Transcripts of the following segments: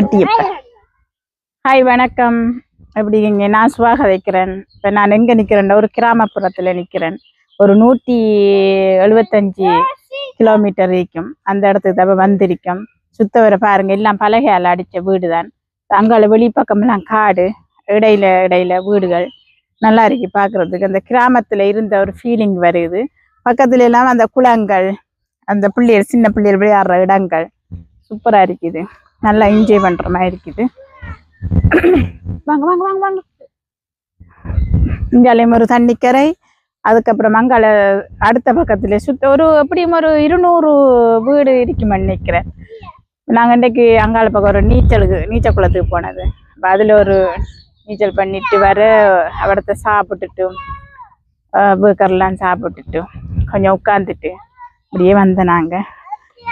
அட்டியப்ப. Hi வணக்கம். எப்படி நான் சுவாக வைக்கிறேன் இப்போ நான் எங்கே நிற்கிறேன் ஒரு கிராமப்புறத்தில் நிற்கிறேன் ஒரு நூற்றி எழுபத்தஞ்சி கிலோமீட்டர் இருக்கும். அந்த இடத்துக்கு தப்ப வந்திருக்கோம். சுத்த வர பாருங்க எல்லாம் பலகையால் அடித்த வீடு தான் அங்கால வெளிப்பக்கமெல்லாம் காடு இடையில இடையில வீடுகள். நல்லா இருக்கு பாக்குறதுக்கு. அந்த கிராமத்தில் இருந்த ஒரு ஃபீலிங் வருது. பக்கத்துல எல்லாம் அந்த குளங்கள் அந்த பிள்ளைகள் சின்ன பிள்ளைகள் விளையாடுற இடங்கள். சூப்பராக இருக்குது. நல்லா என்ஜாய் பண்ணுற மாதிரி இருக்குது. வாங்க வாங்க வாங்க வாங்க. இங்காலையும் ஒரு தண்ணிக்கரை அதுக்கப்புறம் அங்கால அடுத்த பக்கத்தில் சுத்த ஒரு எப்படியும் ஒரு இருநூறு வீடு இருக்குமென்னு நினைக்கிறேன். நாங்கள் இன்றைக்கு அங்கால பக்கம் ஒரு நீச்சலுக்கு நீச்சல் குளத்துக்கு போனது. அப்போ அதில் ஒரு நீச்சல் பண்ணிட்டு வர அவடத்தை சாப்பிட்டுட்டு பேக்கர்லாம் சாப்பிட்டுட்டு கொஞ்சம் உட்காந்துட்டு அப்படியே வந்தோம் நாங்கள்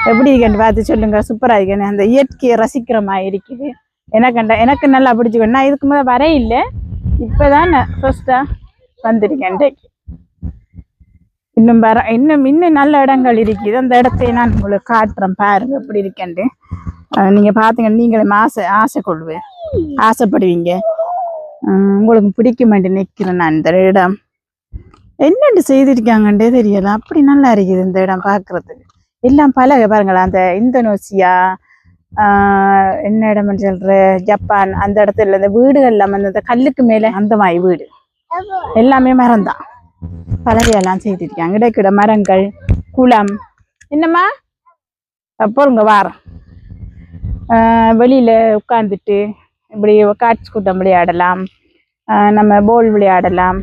எப்படி இருக்குன்னு பார்த்து சொல்லுங்க. சூப்பராக இருக்கேன் அந்த இயற்கையை ரசிக்கிற மாதிரி இருக்குது. எனக்கு அந்த- எனக்கு நல்லா பிடிச்சிக்கணும் நான் இதுக்கு மேலே வரையில்லை இப்போ தான் நான் ஃபர்ஸ்ட்டாக வந்திருக்கேன். இன்னும் வர இன்னும் இன்னும் நல்ல இடங்கள் இருக்குது. அந்த இடத்தை நான் உங்களுக்கு காட்டுறேன் பாருங்க எப்படி இருக்கேன்ட்டு நீங்கள் நீங்க பார்த்தீங்க. நீங்களே ஆசை ஆசை கொள்வேன் ஆசைப்படுவீங்க உங்களுக்கு உங்களுக்கு பிடிக்குமாண்டி நிற்கிறேன் நான் இந்த இடம். என்னென்று செய்திருக்காங்கன்றே தெரியல. அப்படி நல்லா இருக்குது இந்த இடம் பார்க்குறதுக்கு. எல்லாம் பழக பாருங்களேன் அந்த இந்தோனேசியா ஆஹ் என்ன இடம்னு சொல்ற ஜப்பான் அந்த இடத்துல இந்த வீடுகள் எல்லாம் அந்த கல்லுக்கு மேலே அந்த மாதிரி வீடு. எல்லாமே மரம் தான் பலகையெல்லாம் செய்திருக்காங்க. இடைக்கிட மரங்கள் குளம். என்னம்மா? போருங்க வாரம். ஆஹ் வெளியில உட்காந்துட்டு இப்படி காட்சி கூட்டம் விளையாடலாம். நம்ம போல் விளையாடலாம்.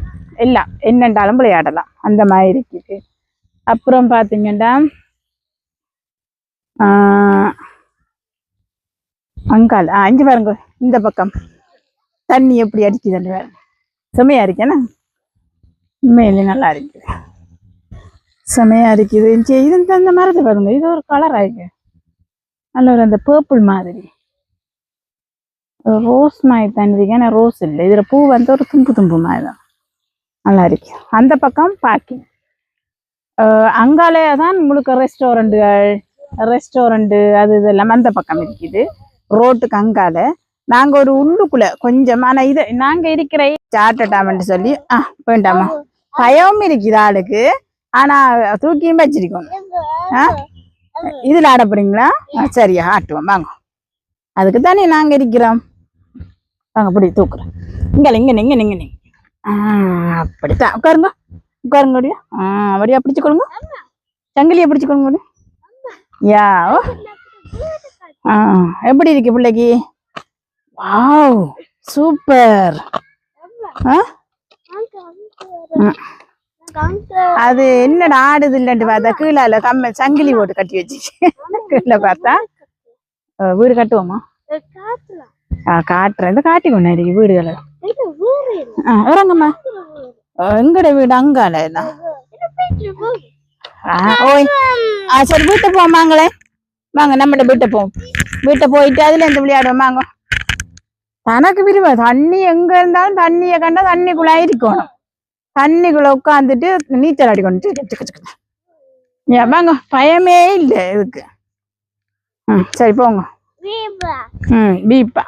எல்லாம் என்னென்றாலும் விளையாடலாம். அந்த மாதிரி இருக்குது. அப்புறம் பார்த்தீங்கன்னா அங்கால் ஆ இங்கே பாருங்க இந்த பக்கம். தண்ணி எப்படி அடிக்குதுன்னு பாருங்க செமையாக இருக்கேண்ணா உண்மையிலே நல்லா இருக்குது செமையாக இருக்குது. இஞ்சி இது இந்த அந்த மரத்தை பாருங்க இது ஒரு கலராக இருக்கு. நல்ல ஒரு அந்த பேர்பிள் மாதிரி. ரோஸ் மாதிரி தண்ணி இருக்கு. ரோஸ் இல்லை. இதில் பூ வந்து ஒரு தும்பு தும்பு மாதிரி தான். நல்லா இருக்கு. அந்த பக்கம் பார்க்கிங் அங்காலே தான் முழுக்க ரெஸ்டாரண்ட்டுகள் ரெஸ்டாரண்ட்டு அது இதெல்லாம் அந்த பக்கம் இருக்குது. ரோட்டுக்கு அங்கால நாங்கள் ஒரு உள்ளுக்குள்ள கொஞ்சம் ஆனால் இது நாங்கள் இருக்கிற சாட்டட்டாமன்ட்டு சொல்லி ஆ வேண்டாமா? பயமும் இருக்குது ஆளுக்கு. ஆனா தூக்கியும் வச்சிருக்கோம். ஆ? இதில் ஆட போறீங்களா ஆ, சரியா ஆட்டுவோம் வாங்க. அதுக்கு தானே நாங்க இருக்கிறோம். வாங்க அப்படி தூக்குறோம். இங்கே இங்கே நீங்கள் நீங்கள் நீங்கள் அப்படித்தான். உட்காருங்க. உட்காருங்க அப்படியா. ஆ அப்படியா பிடிச்சிக்கொள்ளுங்க கொடுங்க சங்கிலியை பிடிச்சிக்கொள்ளுங்க கொடுங்க யா ஆ எப்படி இருக்கு பிள்ளைக்கு? Wow super. அது என்னடா ஆடுது இல்லைன்ட்டு பார்த்தா? கீழால கம்ம சங்கிலி போட்டு கட்டி வச்சு கீழே பார்த்தா? வீடு கட்டுவோமா? ஆ காட்டுறேன். இந்த காட்டி கொண்டா இருக்கு வீடுகளை இறங்கம்மா. எங்கட வீடு? அங்கால என்ன? ஓய் ஆ சரி வீட்டை போமாங்களே வாங்க நம்மட வீட்டை போவோம் வீட்டை போயிட்டு அதுல இருந்து விளையாடுவோம் வாங்க தனக்கு விரும்ப தண்ணி எங்க இருந்தாலும் தண்ணியை கண்டா தண்ணிக்குள்ள இருக்கணும் தண்ணிக்குள்ள உட்காந்துட்டு நீச்சல் அடிக்கணும் வாங்க பயமே இல்லை இதுக்கு ம் சரி போங்க ம் பீப்பா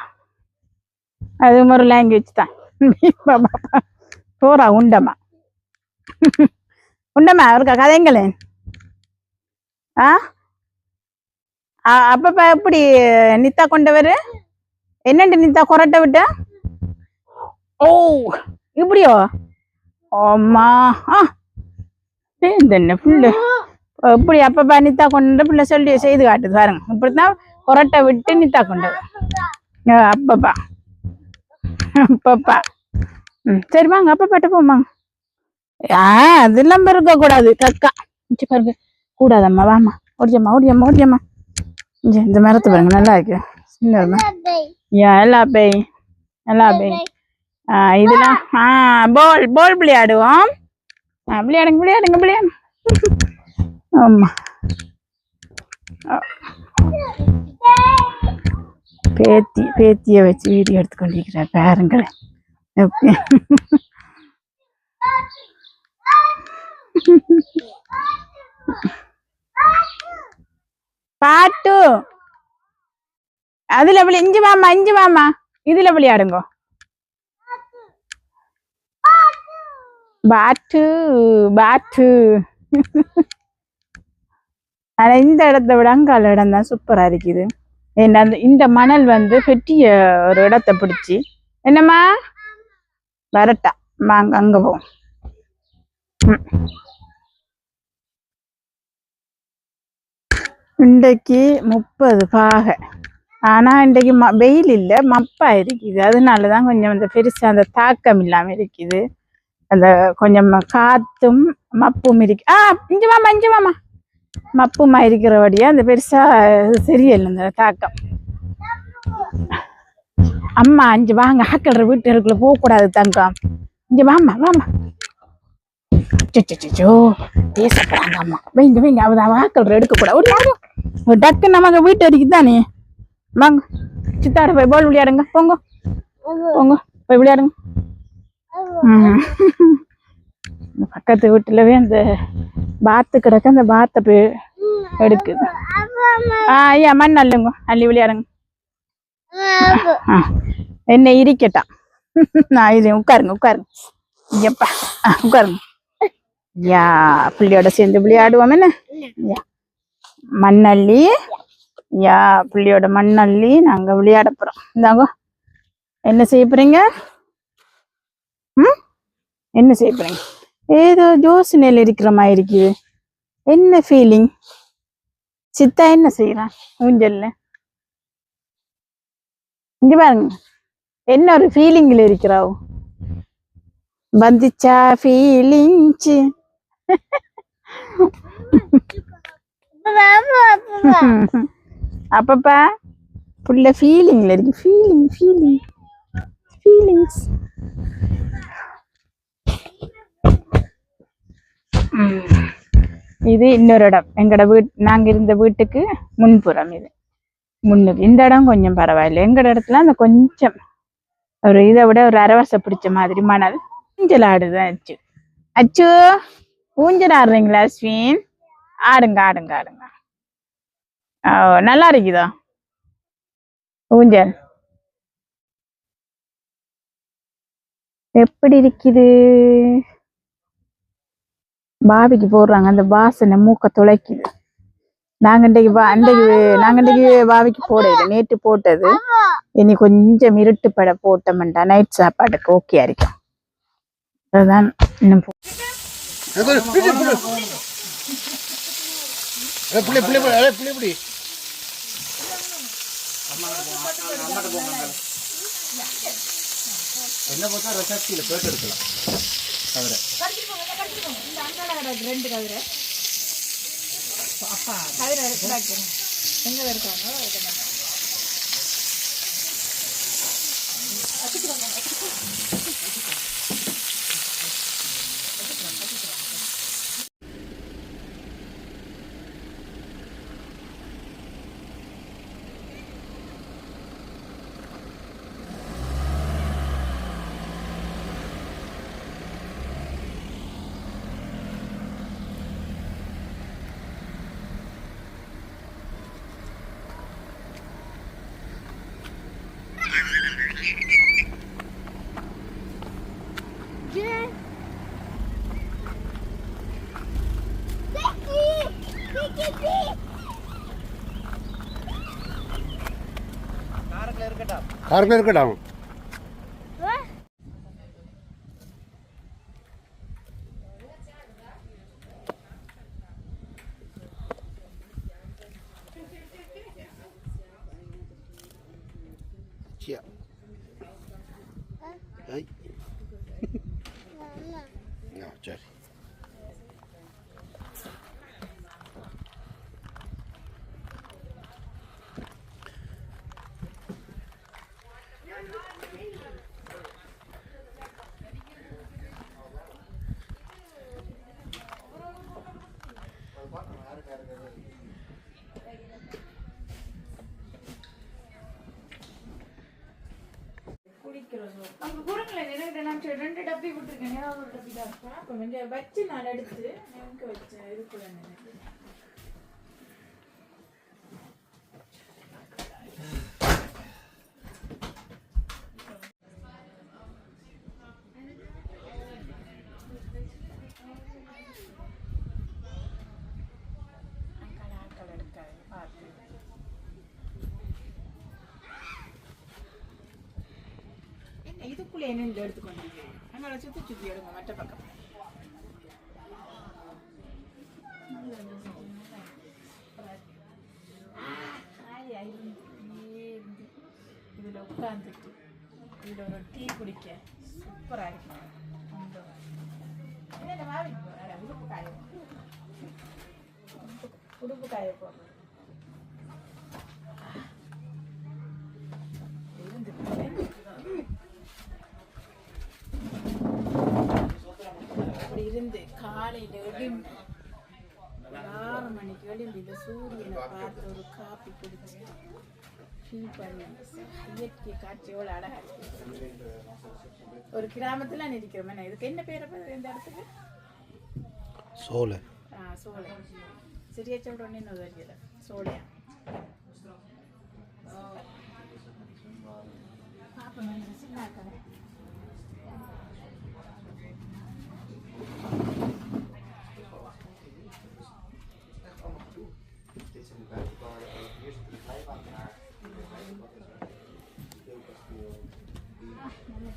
அது ஒரு லாங்குவேஜ் தான் பீப்பா பாப்பா போறா உண்டம்மா உண்டம்மா அவருக்கா கதைங்களேன் ஆ? அப்பப்ப எப்படி நித்தா கொண்டவர்? என்னண்டு நித்தா கொரட்டை விட்ட? ஓ இப்படியோ? அம்மா ஆ. இந்த என்ன புல்லு? இப்படி அப்பப்ப நித்தா கொண்டு பிள்ளை சொல்லி செய்து காட்டுது பாருங்க. இப்படித்தான் கொரட்டை விட்டு நித்தா கொண்டது. அப்பப்பா. அப்பப்பா. ம் சரி வாங்க அப்பப்பாட்ட போமாங்க ஆ அதெல்லாம் இருக்கக்கூடாது கக்கா பாருங்க கூடாதம்மா வாம்மா ஓடியம்மா ஓடியம்மா ஓடியம்மா இங்க இந்த மரத்து பாருங்க நல்லா இருக்கு சின்ன யா எல்லா பேய் எல்லா பேய் ஆ இதெல்லாம் ஆ போல் போல் விளையாடுவோம் ஆ விளையாடுங்க விளையாடுங்க விளையாடு ஆமா பேத்தி பேத்தியை வச்சு வீடியோ எடுத்து கொண்டிருக்கிறார் பாருங்களேன் பாட்டு அதுல விளை இஞ்சு மாமா இஞ்சு மாமா இதுல விளையாடுங்க பாட்டு பாட்டு ஆனா இந்த இடத்த விட அங்கால இடம் தான் சூப்பரா இருக்குது என்ன அந்த இந்த மணல் வந்து பெட்டிய ஒரு இடத்த பிடிச்சி என்னம்மா வரட்டா வாங்க அங்க போவோம் இன்றைக்கு முப்பது பாகை. ஆனா இன்றைக்கு ம வெயில் இல்லை மப்பாக இருக்குது. அதனால தான் கொஞ்சம் அந்த பெருசா அந்த தாக்கம் இல்லாம இருக்குது. அந்த கொஞ்சம் காற்றும் மப்பும் இருக்கு. ஆ இஞ்சி மாமா இஞ்சி மாமா மப்புமா இருக்கிறபடியா அந்த பெருசா சரியில்லை இந்த தாக்கம். அம்மா அஞ்சு வாங்க. ஆக்கள்ற வீட்டுக்குள்ள போகக்கூடாது தங்கம். இங்க வாமா வாமா சோ பேசப்படாங்க அம்மா. வைங்க வைங்க. அவ ஆக்கள்ற எடுக்கக்கூடாது. ஒரு டக்கு நமக்கு வீட்டு அடிக்குது தானே? வாங்க சித்தாட போய் பால் விளையாடுங்க. போங்க. போங்க. போய் விளையாடுங்க. பக்கத்து வீட்டுலவே அந்த பாத்து கிடக்க. அந்த பாத்தை போய் எடுக்குது. ஆ ஐயா மண் அள்ளுங்க. அள்ளி விளையாடுங்க. என்ன இரிக்கட்டான் நான் இது உட்காருங்க உட்காருங்க. ஐயப்பா உட்காருங்க. யா பிள்ளையோட சேர்ந்து விளையாடுவோம் என்ன? யா. மண்ணள்ளி. யா பிள்ளையோட மண்ணள்ளி நாங்க விளையாட போறோம். இந்தாங்க. என்ன செய்ய போறீங்க? ம்? என்ன செய்ய போறீங்க? ஏதோ ஜோசினையில் இருக்கிற மாதிரி இருக்குது. என்ன ஃபீலிங் சித்தா என்ன செய்யறான் ஊஞ்சல்ல. இங்க பாருங்க. என்ன ஒரு ஃபீலிங்ல இருக்கிறாவோ? வந்துச்சா ஃபீலிங்ஸ் அப்பப்பா புள்ள ஃபீலிங்ல இருக்கு. ஃபீலிங் ஃபீலிங் ஃபீலிங்ஸ் இது இன்னொரு இடம். எங்கட வீட் நாங்க இருந்த வீட்டுக்கு முன்புறம் இது. முன்னுக்கு இந்த இடம் கொஞ்சம் பரவாயில்லை. எங்கட இடத்துல அந்த கொஞ்சம் ஒரு இதை விட ஒரு அரவசை பிடிச்ச மாதிரி மணல். ஊஞ்சல் ஆடுது. அச்சு. அச்சு. ஊஞ்சல் ஆடுறீங்களா அஸ்வின் ஆடுங்க ஆடுங்க ஆடுங்க. நல்லா இருக்குதா? ஊஞ்சல். எப்படி இருக்குது? பாபிக்கு போடுறாங்க அந்த வாசனை மூக்க துளைக்குது. நாங்க இன்றைக்கு பா அன்றைக்கு நாங்க இன்றைக்கு பாபிக்கு போடல நேற்று போட்டது. இனி கொஞ்சம் இருட்டுப்பட போட்டோம்டா நைட் சாப்பாட்டுக்கு ஓகே இருக்கும். அதுதான் இன்னும் போ- அது பாரு, பிடி, பிடி. அட, பிடி, பிடி, பிடி, அட, பிடி, பிடி. என்ன பார்த்தா ரசாத்தியில பேட்டு எடுக்கலாம் கதிரை எடுத்துக்கங்க ஒரு டப்பி தான் இருக்கும் இப்போ கொஞ்சம் வச்சு நான் எடுத்து எனக்கு. வச்சேன் இதுக்குள்ளே என்னென்னு எடுத்துக்கணும் அங்கே சுற்றி சுற்றி எடுங்க மற்ற பக்கம் இதில் உட்காந்துட்டு இதில் ஒரு டீ குடிக்க சூப்பராக இருக்கும் அந்த என்ன மாதிரி உடுப்பு காய உடுப்பு காய போடுறோம் அப்படி இருந்து எழும்பி ஒரு ஆறு மணிக்கு எழும்பி இந்த சூரியனை பார்த்து ஒரு காப்பி குடிச்சு ஃபீல் பண்ணி இயற்கை காட்சி எவ்வளோ அழகா இருக்கு ஒரு கிராமத்துல நிற்கிறோமே இதுக்கு என்ன பேர் இந்த இடத்துக்கு சோலை ஆ சோலை சிறிய சொல்றோன்னு இன்னும் தெரியல சோலையா பாப்போம் இந்த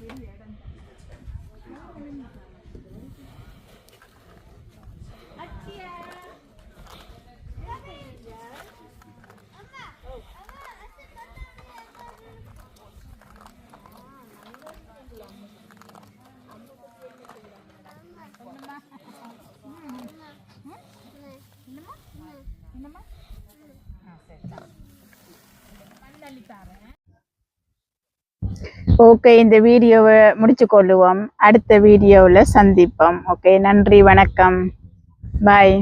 சின்ன கடை என்னம்மா ஓகே இந்த வீடியோவை முடிச்சு கொள்ளுவோம் அடுத்த வீடியோவில் சந்திப்போம். ஓகே நன்றி வணக்கம். பாய்